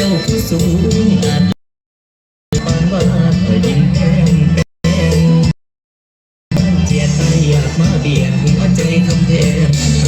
จ้าผู้สูงอาจปานว่าเคยิ่งแก้มเป็นเจียดไปอยากมาเบียดหัวใจคำแทนง